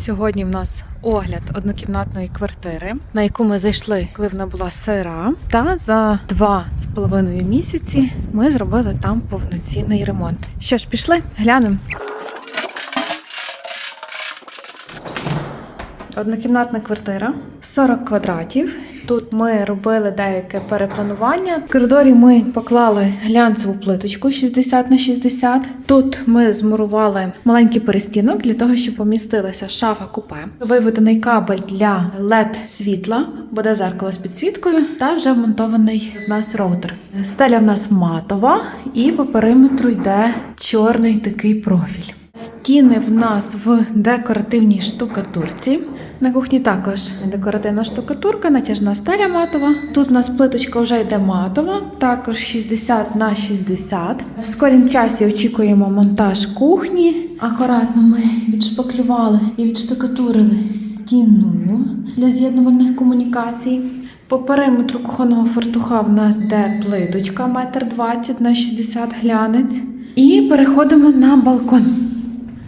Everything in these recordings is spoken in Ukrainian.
Сьогодні в нас огляд однокімнатної квартири, на яку ми зайшли, коли вона була сира. Та за два з половиною місяці ми зробили там повноцінний ремонт. Що ж, пішли, глянемо. Однокімнатна квартира, 40 квадратів. Тут ми робили деяке перепланування. В коридорі ми поклали глянцеву плиточку 60 на 60. Тут ми змурували маленький перестінок для того, щоб помістилася шафа купе. Виведений кабель для LED світла, буде зеркало з підсвіткою, та вже вмонтований в нас роутер. Стеля в нас матова, і по периметру йде чорний такий профіль. Стіни в нас в декоративній штукатурці. На кухні також декоративна штукатурка, натяжна стеля матова. Тут у нас плиточка вже йде матова, також 60 на 60. В скорім часі очікуємо монтаж кухні. Акуратно ми відшпаклювали і відштукатурили стіну для з'єднувальних комунікацій. По периметру кухонного фартуха в нас йде плиточка 1,20 на 60 глянець. І переходимо на балкон.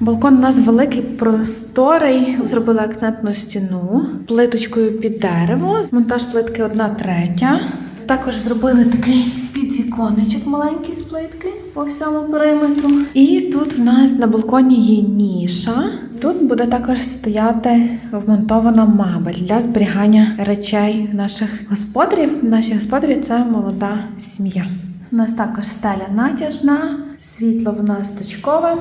Балкон у нас великий, просторий. Зробили акцентну стіну плиточкою під дерево. Монтаж плитки одна третя. Також зробили такий підвіконечок маленький з плитки по всьому периметру. І тут в нас на балконі є ніша. Тут буде також стояти вмонтована мебель для зберігання речей наших господарів. Наші господарі це молода сім'я. У нас також стеля натяжна, світло в нас точкове.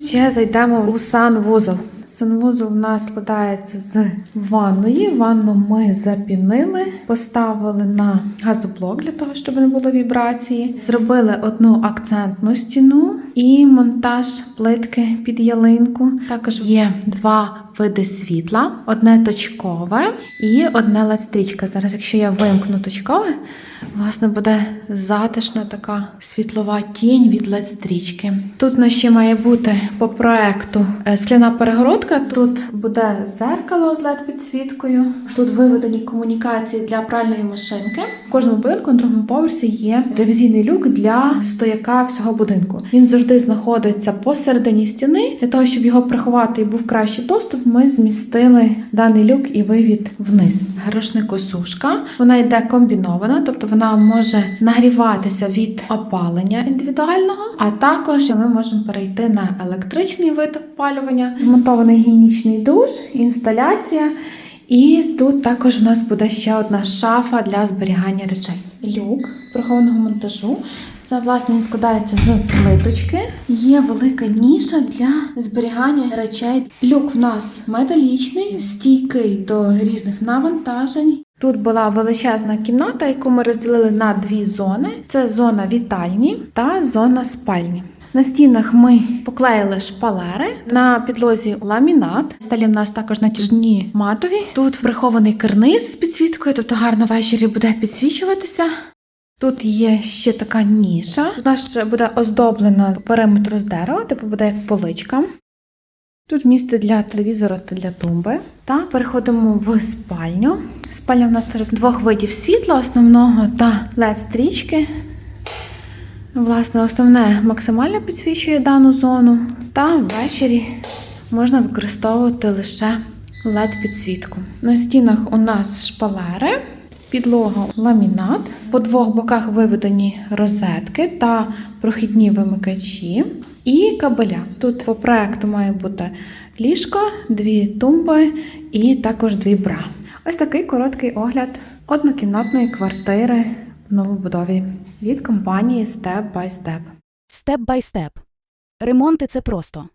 Ще зайдемо у санвузол. Санвузол у нас складається з ванної. Ванну ми запінили, поставили на газоблок для того, щоб не було вібрації. Зробили одну акцентну стіну і монтаж плитки під ялинку. Також є два види світла: одне точкове і одне лед-стрічка. Зараз, якщо я вимкну точкове, власне буде затишна така світлова тінь від лед-стрічки. Тут у нас ще має бути по проекту е, скляна перегородка. Тут буде зеркало з led підсвіткою. Тут виведені комунікації для пральної машинки. В кожному будинку на другому поверсі є ревізійний люк для стояка всього будинку. Він завжди знаходиться посередині стіни. Для того, щоб його приховати і був кращий доступ, ми змістили даний люк і вивід вниз. Грошникосушка. Вона йде комбінована, тобто вона може нагріватися від опалення індивідуального, а також ми можемо перейти на електричний вид опалювання, вмонтований гігієнічний душ, інсталяція. І тут також у нас буде ще одна шафа для зберігання речей. Люк прихованого монтажу. Це власне він складається з плиточки. Є велика ніша для зберігання речей. Люк в нас металічний, стійкий до різних навантажень. Тут була величезна кімната, яку ми розділили на дві зони: це зона вітальні та зона спальні. На стінах ми поклеїли шпалери, на підлозі ламінат. Стелі в нас також натяжні матові. Тут прихований карниз з підсвіткою, тобто гарно ввечері буде підсвічуватися. Тут є ще така ніша. У нас буде оздоблена з периметру з дерева, типу буде як поличка. Тут місце для телевізора та для тумби. Та переходимо в спальню. Спальня в нас теж двох видів світла, основного та LED-стрічки. Власне, основне максимально підсвічує дану зону, та ввечері можна використовувати лише LED-підсвітку. На стінах у нас шпалери, підлога ламінат, по двох боках виведені розетки та прохідні вимикачі і кабеля. Тут по проекту має бути ліжко, дві тумби і також дві бра. Ось такий короткий огляд однокімнатної квартири в новобудові від компанії Step by Step. Степ бай степ. Ремонти це просто.